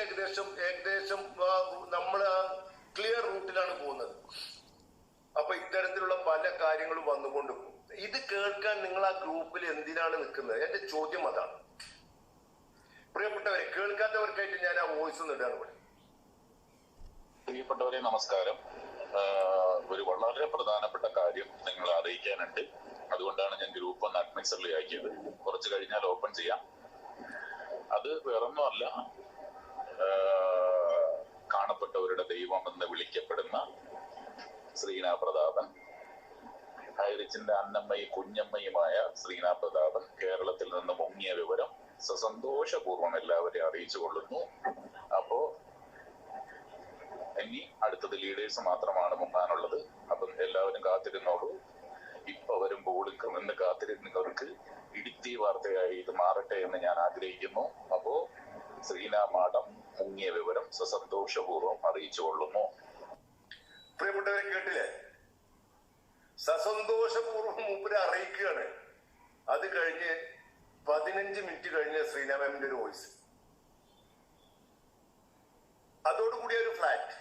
ഏകദേശം ഏകദേശം നമ്മൾ ക്ലിയർ റൂട്ടിലാണ് പോകുന്നത്. അപ്പൊ ഇത്തരത്തിലുള്ള പല കാര്യങ്ങളും വന്നുകൊണ്ട് ഇത് കേൾക്കാൻ നിങ്ങൾ ആ ഗ്രൂപ്പിൽ എന്തിനാണ് നിൽക്കുന്നത്? എന്റെ ചോദ്യം അതാണ്. പ്രിയപ്പെട്ടവരെ കേൾക്കാത്തവർക്കായിട്ട് ഞാൻ ആ വോയിസ് നിടാണ് ഇവിടെ. പ്രിയപ്പെട്ടവരെ നമസ്കാരം. ഒരു വളരെ പ്രധാനപ്പെട്ട കാര്യം നിങ്ങളെ അറിയിക്കാനുണ്ട്. അതുകൊണ്ടാണ് ഞാൻ ഗ്രൂപ്പ് ഒന്ന് അഡ്മിൻസറിൽ ആക്കിയത്. കുറച്ച് കഴിഞ്ഞാൽ ഓപ്പൺ ചെയ്യാം. അത് വേറൊന്നുമല്ല. കാണപ്പെട്ടവരുടെ ദൈവം എന്ന് വിളിക്കപ്പെടുന്ന ശ്രീനാ പ്രതാപൻ ഹൈറിച്ചിന്റെ അന്നമ്മയും കുഞ്ഞമ്മയുമായ ശ്രീനാ പ്രതാപൻ കേരളത്തിൽ നിന്ന് മുങ്ങിയ വിവരം സസന്തോഷപൂർവം എല്ലാവരെയും അറിയിച്ചു കൊള്ളുന്നു. അപ്പോ ഇനി അടുത്തത് ലീഡേഴ്സ് മാത്രമാണ് മുങ്ങാനുള്ളത് അപ്പം എല്ലാവരും കാത്തിരുന്നോളൂ ഇപ്പൊ വരും ബോളിക്കും എന്ന് കാത്തിരുന്നവർക്ക് ഇടുക്കി വാർത്തയായി ഇത് മാറട്ടെ എന്ന് ഞാൻ ആഗ്രഹിക്കുന്നു. അപ്പോ ശ്രീനാ മാഡം മുങ്ങിയ വിവരം സസന്തോഷപൂർവം അറിയിച്ചു കൊള്ളുന്നു. പ്രിയപ്പെട്ടവരെ കേട്ടില്ലേ? സസന്തോഷപൂർവം മൂപ്പര് അറിയിക്കുകയാണ്. അത് കഴിഞ്ഞ് പതിനഞ്ച് മിനിറ്റ് കഴിഞ്ഞ് ശ്രീനാമിന്റെ ഒരു വോയിസ്. അതോടുകൂടി ഒരു ഫ്ലാറ്റ്.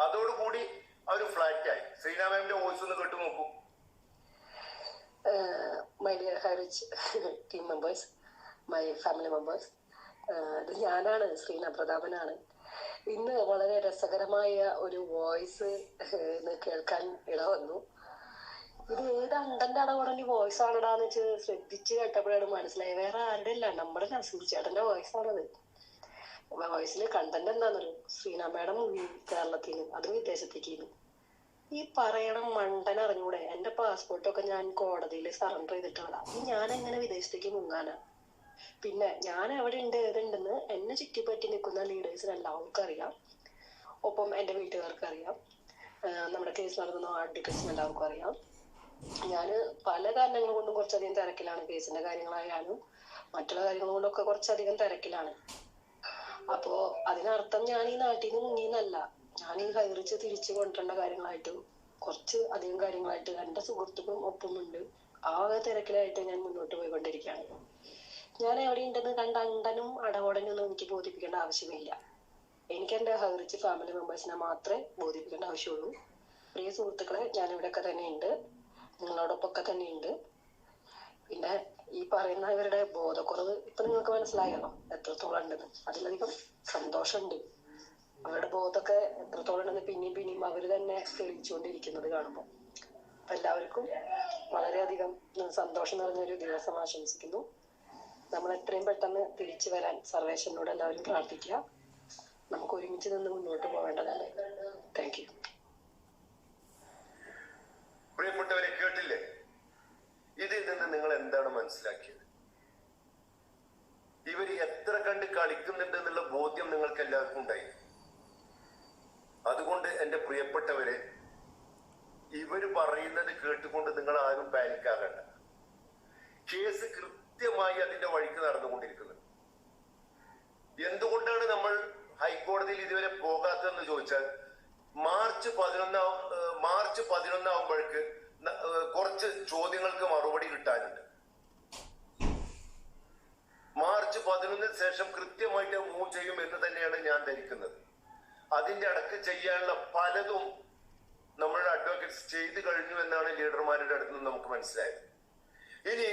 അതോടുകൂടി ആ ഒരു ഫ്ലാറ്റ് ആയി ശ്രീനാമിന്റെ വോയിസ് ഒന്ന് കേട്ടു നോക്കൂ. Uh, my dear team team my members, uh, ഇത് ഞാനാണ് ശ്രീന പ്രതാപനാണ്. ഇന്ന് വളരെ രസകരമായ ഒരു വോയിസ് കേൾക്കാൻ ഇട വന്നു. ഇത് ഏത് അണ്ടന്റെ അടകൂടൽ വോയിസ് ആണടാന്ന് വെച്ച് ശ്രദ്ധിച്ച് കേട്ടപ്പോഴാണ് മനസ്സിലായത്. വേറെ ആരുടെ അല്ല നമ്മുടെ നസീർ ചേട്ടന്റെ വോയിസ് ആണത്. വോയിസിൽ കണ്ടന്റ് എന്താണെന്നൊരു ശ്രീന മാഡം കേരളത്തിൽ നിന്ന് അത് വിദേശത്തേക്ക് ഈ പറയണ മണ്ടൻ അറിഞ്ഞൂടെ? എന്റെ പാസ്പോർട്ടൊക്കെ ഞാൻ കോടതിയിൽ സറണ്ടർ ചെയ്തിട്ടുള്ളതാ ഇനി ഞാൻ എങ്ങനെ വിദേശത്തേക്ക് മുങ്ങാനാ? പിന്നെ ഞാൻ എവിടെ ഉണ്ട് ഏതുണ്ടെന്ന് എന്നെ ചുറ്റിപ്പറ്റി നിൽക്കുന്ന ലീഡേഴ്സിന് എല്ലാവർക്കും അറിയാം. ഒപ്പം എന്റെ വീട്ടുകാർക്ക് അറിയാം. നമ്മുടെ കേസ് നടത്തുന്ന അഡ്വക്കേറ്റ്സിന് എല്ലാവർക്കും അറിയാം. ഞാൻ പല കാരണങ്ങൾ കൊണ്ടും കുറച്ചധികം തിരക്കിലാണ് കേസിന്റെ കാര്യങ്ങളായാലും മറ്റുള്ള കാര്യങ്ങൾ കൊണ്ടൊക്കെ കുറച്ചധികം തിരക്കിലാണ്. അപ്പോ അതിനർത്ഥം ഞാൻ ഈ നാട്ടിൽ നിന്ന് മുങ്ങിയെന്നല്ല. ഞാൻ ഈ കയറിച്ച് തിരിച്ചു കൊണ്ടുവരേണ്ട കാര്യങ്ങളായിട്ട് കുറച്ച് അധികം കാര്യങ്ങളായിട്ട് എന്റെ സുഹൃത്തുക്കളും ഒപ്പമുണ്ട്. ആ തിരക്കിലായിട്ട് ഞാൻ മുന്നോട്ട് പോയിക്കൊണ്ടിരിക്കുകയാണ്. ഞാൻ എവിടെ ഉണ്ടെന്ന് കണ്ട അണ്ടനും അടവോടനും ഒന്നും എനിക്ക് ബോധിപ്പിക്കേണ്ട ആവശ്യമില്ല. എനിക്ക് എന്റെ ഹൈറിച്ച് ഫാമിലി മെമ്പേഴ്സിനെ മാത്രമേ ബോധിപ്പിക്കേണ്ട ആവശ്യമുള്ളൂ. പ്രിയ സുഹൃത്തുക്കളെ ഞാൻ ഇവിടെയൊക്കെ തന്നെ ഉണ്ട് നിങ്ങളോടൊപ്പം നിങ്ങളോടൊപ്പമൊക്കെ തന്നെ ഉണ്ട് പിന്നെ ഈ പറയുന്ന ഇവരുടെ ബോധക്കുറവ് ഇപ്പൊ നിങ്ങൾക്ക് മനസ്സിലായല്ലോ എത്രത്തോളം ഉണ്ടെന്ന്. അതിലധികം സന്തോഷമുണ്ട്. അവരുടെ ബോധമൊക്കെ എത്രത്തോളം ഉണ്ടെന്ന് പിന്നെയും പിന്നെയും അവർ തന്നെ തെളിയിച്ചുകൊണ്ടിരിക്കുന്നത് കാണുമ്പോൾ അപ്പൊ എല്ലാവർക്കും വളരെയധികം സന്തോഷം നിറഞ്ഞ ഒരു ദിവസം ആശംസിക്കുന്നു. നമ്മൾ എത്രയും പെട്ടെന്ന് തിരിച്ചു വരാൻ സർവേശ്വരനോട് എല്ലാവരും പ്രാർത്ഥിക്കുക. നമുക്ക് ഒരുമിച്ച് നിന്ന് മുന്നോട്ട് പോകേണ്ടതാണ് താങ്ക് യു പ്രിയപ്പെട്ടവരെ കേട്ടില്ലേ? ഇതിൽ നിന്ന് നിങ്ങൾ എന്താണ് മനസ്സിലാക്കിയത്? ഇവർ എത്ര കണ്ട് കളിക്കുന്നുണ്ട് എന്നുള്ള ബോധ്യം നിങ്ങൾക്ക് എല്ലാവർക്കും ഉണ്ടായി. അതുകൊണ്ട് എന്റെ പ്രിയപ്പെട്ടവരെ ഇവർ പറയുന്നത് കേട്ടുകൊണ്ട് നിങ്ങൾ ആരും പാനിക്കാകണ്ട കേസ് കൃത്യമായി അതിന്റെ വഴിക്ക് നടന്നുകൊണ്ടിരിക്കുന്നത് എന്തുകൊണ്ടാണ് നമ്മൾ ഹൈക്കോടതിയിൽ ഇതുവരെ പോകാത്തതെന്ന് ചോദിച്ചാൽ മാർച്ച് പതിനൊന്നാം മാർച്ച് പതിനൊന്നാവുമ്പോഴേക്ക് കുറച്ച് ചോദ്യങ്ങൾക്ക് മറുപടി കിട്ടാനുണ്ട്. മാർച്ച് പതിനൊന്നിന് ശേഷം കൃത്യമായിട്ട് മൂവ് ചെയ്യും എന്ന് തന്നെയാണ് ഞാൻ ധരിക്കുന്നത്. അതിന്റെ അടക്ക് ചെയ്യാനുള്ള പലതും നമ്മളുടെ അഡ്വക്കേറ്റ്സ് ചെയ്തു കഴിഞ്ഞു എന്നാണ് ലീഡർമാരുടെ അടുത്ത് നിന്ന് നമുക്ക് മനസ്സിലായത്. ഇനി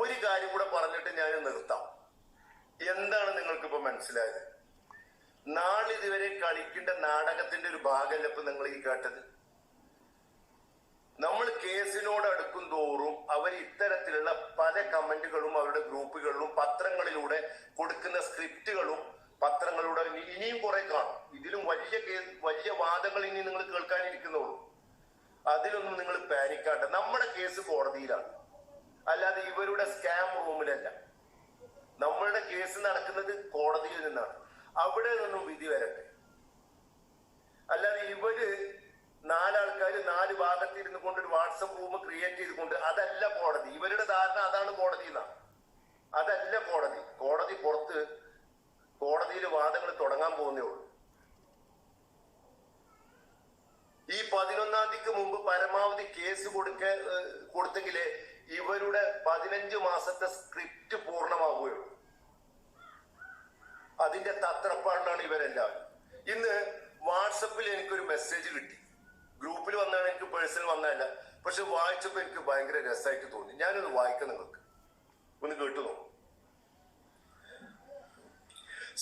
ഒരു കാര്യം കൂടെ പറഞ്ഞിട്ട് ഞാൻ നിർത്താം. എന്താണ് നിങ്ങൾക്ക് ഇപ്പൊ മനസ്സിലായത് നാളിതുവരെ കളിക്കേണ്ട നാടകത്തിന്റെ ഒരു ഭാഗമല്ല ഇപ്പൊ നിങ്ങൾ ഈ കേട്ടത്. നമ്മൾ കേസിനോട് അടുക്കും തോറും അവർ ഇത്തരത്തിലുള്ള പല കമന്റുകളും അവരുടെ ഗ്രൂപ്പുകളിലും പത്രങ്ങളിലൂടെ കൊടുക്കുന്ന സ്ക്രിപ്റ്റുകളും പത്രങ്ങളിലൂടെ ഇനിയും കുറെ കാണും. ഇതിലും വലിയ വലിയ വാദങ്ങൾ ഇനി നിങ്ങൾ കേൾക്കാനിരിക്കുന്നുള്ളൂ അതിലൊന്നും നിങ്ങൾ പാനിക്കാണ്ട. നമ്മുടെ കേസ് കോടതിയിലാണ്. അല്ലാതെ ഇവരുടെ സ്കാം റൂമിലല്ല. നമ്മളുടെ കേസ് നടക്കുന്നത് കോടതിയിൽ നിന്നാണ്. അവിടെ നിന്നും വിധി വരട്ടെ. അല്ലാതെ ഇവർ നാലാൾക്കാർ നാല് ഭാഗത്തിരുന്നു കൊണ്ട് ഒരു വാട്സപ്പ് റൂം ക്രിയേറ്റ് ചെയ്തുകൊണ്ട് അതല്ല കോടതി. ഇവരുടെ ധാരണ അതാണ് കോടതി എന്നാണ് അതല്ല കോടതി കോടതി പുറത്ത് കോടതിയിൽ വാദങ്ങൾ തുടങ്ങാൻ പോകുന്നേ ഉള്ളൂ ഈ തീയതിക്ക് മുമ്പ് പരമാവധി കേസ് കൊടുക്ക കൊടുത്തെങ്കിൽ ഇവരുടെ പതിനഞ്ച് മാസത്തെ സ്ക്രിപ്റ്റ് പൂർണമാവുകയുള്ളൂ. അതിന്റെ തത്രപ്പാടിലാണ് ഇവരെല്ലാവരും ഇന്ന് വാട്സപ്പിൽ എനിക്കൊരു മെസ്സേജ് കിട്ടി. ഗ്രൂപ്പിൽ വന്നാണ് എനിക്ക് പേഴ്സണൽ വന്നതല്ല പക്ഷെ വായിച്ചപ്പോ എനിക്ക് ഭയങ്കര രസമായിട്ട് തോന്നി. ഞാനൊന്ന് വായിക്കാം നിങ്ങൾക്ക്. ഒന്ന് കേട്ടു നോക്കും.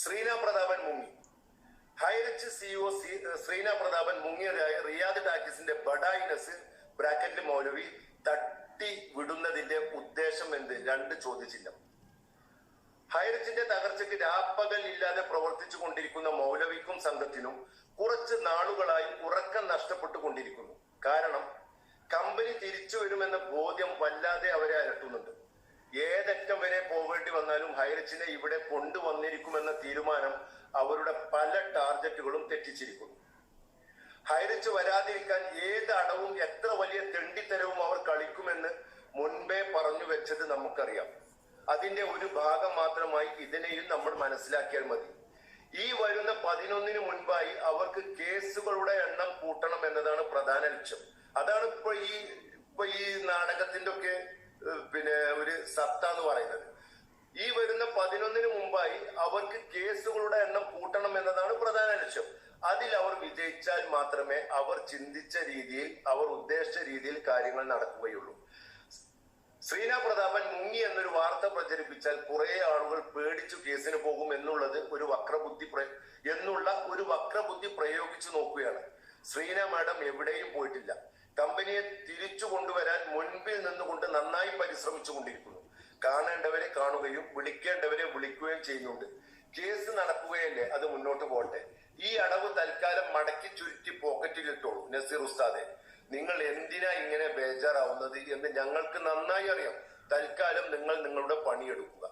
ശ്രീനാ പ്രതാപൻ മുങ്ങി. ഹൈറിച്ച് സിഒ ശ്രീന പ്രതാപൻ മുങ്ങിയതായ റിയാദ് ടാക്കിസിന്റെ ബഡായിനസ് ബ്രാക്കറ്റിൽ മൗലവി തട്ടി വിടുന്നതിന്റെ ഉദ്ദേശം എന്ത്? രണ്ട് ചോദ്യചിഹ്നം. ഹൈറിച്ചിന്റെ തകർച്ചയ്ക്ക് രാപ്പകൽ ഇല്ലാതെ പ്രവർത്തിച്ചു കൊണ്ടിരിക്കുന്ന മൗലവിക്കും സംഘത്തിനും കുറച്ച് നാളുകളായി ഉറക്കം നഷ്ടപ്പെട്ടു കൊണ്ടിരിക്കുന്നു. കാരണം കമ്പനി തിരിച്ചു വരുമെന്ന ബോധ്യം വല്ലാതെ അവരെ അലട്ടുന്നുണ്ട്. ഏതറ്റം വരെ പോകേണ്ടി വന്നാലും ഹൈറച്ചിനെ ഇവിടെ കൊണ്ടുവന്നിരിക്കുമെന്ന തീരുമാനം അവരുടെ പല ടാർഗറ്റുകളും തെറ്റിച്ചിരിക്കുന്നു. ഹൈറച്ച് വരാതിരിക്കാൻ ഏത് അടവും എത്ര വലിയ തെണ്ടിത്തരവും അവർ കളിക്കുമെന്ന് മുൻപേ പറഞ്ഞു വെച്ചത് നമുക്കറിയാം. അതിന്റെ ഒരു ഭാഗം മാത്രമായി ഇതിനെയും നമ്മൾ മനസ്സിലാക്കിയാൽ മതി. ഈ വരുന്ന പതിനൊന്നിന് മുൻപായി അവർക്ക് കേസുകളുടെ എണ്ണം കൂട്ടണം എന്നതാണ് പ്രധാന ലക്ഷ്യം. അതാണ് ഇപ്പൊ ഈ ഇപ്പൊ ഈ നാടകത്തിന്റെ ഒക്കെ പിന്നെ ഒരു സത്ത എന്ന് പറയുന്നത്. ഈ വരുന്ന പതിനൊന്നിന് മുമ്പായി അവർക്ക് കേസുകളുടെ എണ്ണം കൂട്ടണം എന്നതാണ് പ്രധാന ലക്ഷ്യം. അതിൽ അവർ വിജയിച്ചാൽ മാത്രമേ അവർ ചിന്തിച്ച രീതിയിൽ അവർ ഉദ്ദേശിച്ച രീതിയിൽ കാര്യങ്ങൾ നടക്കുകയുള്ളൂ. ശ്രീന പ്രതാപൻ മുങ്ങി എന്നൊരു വാർത്ത പ്രചരിപ്പിച്ചാൽ കുറെ ആളുകൾ പേടിച്ചു കേസിന് പോകും എന്നുള്ളത് ഒരു വക്രബുദ്ധി എന്നുള്ള ഒരു വക്രബുദ്ധി പ്രയോഗിച്ചു നോക്കുകയാണ്. ശ്രീന മാഡം എവിടെയും പോയിട്ടില്ല. കമ്പനിയെ തിരിച്ചു കൊണ്ടുവരാൻ മുൻപിൽ നിന്നുകൊണ്ട് നന്നായി പരിശ്രമിച്ചു കൊണ്ടിരിക്കുന്നു. കാണേണ്ടവരെ കാണുകയും വിളിക്കേണ്ടവരെ വിളിക്കുകയും ചെയ്യുന്നുണ്ട്. കേസ് നടക്കുകയല്ലേ? അത് മുന്നോട്ട് പോട്ടെ ഈ അടവ് തൽക്കാലം മടക്കി ചുരുട്ടി പോക്കറ്റിലിട്ടോളൂ നസീർ ഉസ്താദെ. നിങ്ങൾ എന്തിനാ ഇങ്ങനെ ബേജാറാവുന്നത് എന്ന് ഞങ്ങൾക്ക് നന്നായി അറിയാം. തൽക്കാലം നിങ്ങൾ നിങ്ങളുടെ പണിയെടുക്കുക.